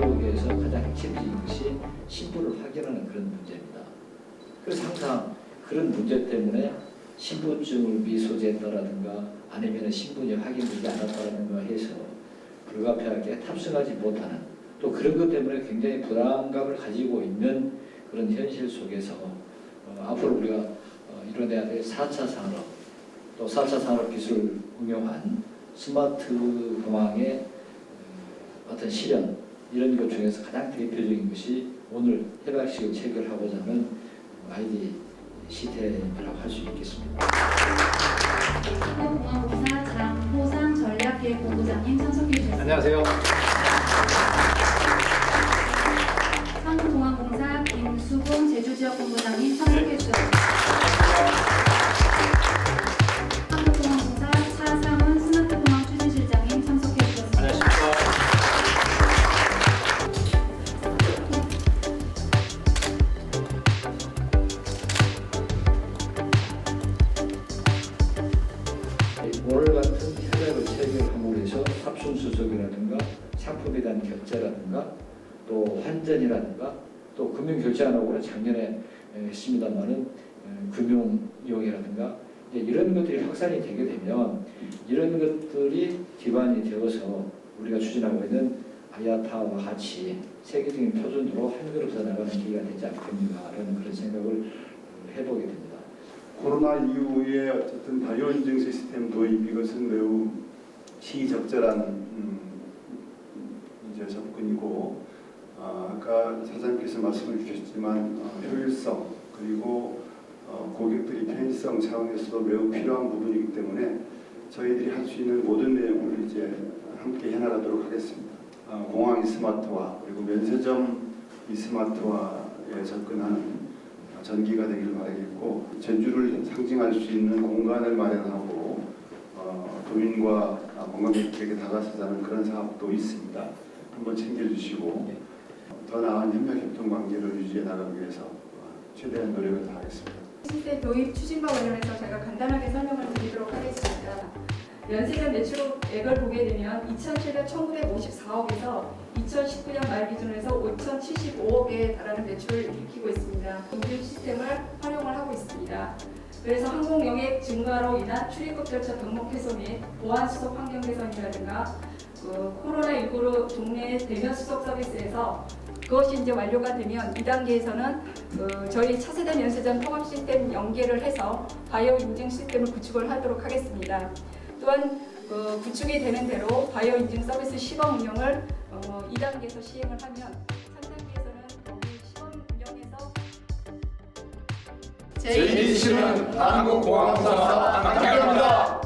물어보기 위해서 가장 핵심적인 것이 신분을 확인하는 그런 문제입니다. 그래서 항상 그런 문제 때문에 신분증을 미소지했다라든가 아니면 신분이 확인되지 않았다라든가 해서 불가피하게 탑승하지 못하는 또 그런 것 때문에 굉장히 부담감을 가지고 있는 그런 현실 속에서 어, 앞으로 우리가 어, 이뤄내야 될 4차 산업 또 4차 산업 기술을 응용한 스마트 공항의 어, 어떤 실현 이런 것 중에서 가장 대표적인 것이 오늘 해박식을 체결하고자 하는 아이디 시스템이라고 할 수 있겠습니다. 한국공항공사 장호상 전략기획본부장님 참석해 주셨습니다. 안녕하세요. 한국공항공사 김수봉 제주지역본부장님 참석해 주셨습니다. 상품에 대한 결제라든가 또 환전이라든가 또 금융 결제 안 하고는 작년에 에, 했습니다마는 에, 금융이용이라든가 이제 이런 것들이 확산이 되게 되면 이런 것들이 기반이 되어서 우리가 추진하고 있는 아야타와 같이 세계적인 표준으로 한 그룹 더 나가는 기회가 되지 않겠는가라는 그런 생각을 해보게 됩니다. 코로나 이후에 어쨌든 바이오 인증 시스템 도입 이것은 매우 시적절한 음, 이제 접근이고 아, 아까 사장님께서 말씀을 주셨지만 어, 효율성 그리고 어, 고객들이 편의성 차원에서도 매우 필요한 부분이기 때문에 저희들이 할 수 있는 모든 내용을 이제 함께 해나가도록 하겠습니다. 아, 공항 이스마트화 그리고 면세점 이스마트화에 접근하는 전기가 되기를 바라겠고 제주를 상징할 수 있는 공간을 마련하고 어, 도민과 관광객에게 다가서자는 그런 사업도 있습니다. 한번 챙겨주시고 더 나은 협력 협동 관계를 유지해 나가기 위해서 어, 최대한 노력을 다하겠습니다. 시스템 도입 추진과 관련해서 제가 간단하게 설명을 드리도록 하겠습니다. 면세점 매출액을 보게 되면 2007년 1954억에서 2019년 말 기준으로 해서 5,075억에 달하는 매출을 일으키고 있습니다. 인증 시스템을 활용을 하고 있습니다. 그래서 항공 영액 증가로 인한 출입국 절차 병목 해소 및 보안 수속 환경 개선이라든가 그 코로나19로 국내 대면 수속 서비스에서 그것이 이제 완료가 되면 2단계에서는 그 저희 차세대 면세점 통합 시스템 연계를 해서 바이오 인증 시스템을 구축을 하도록 하겠습니다. 또한 그 구축이 되는 대로 바이오 인증 서비스 시범 운영을 어, 2단계에서 시행을 하면 제27은 한국공항공사 함께합니다.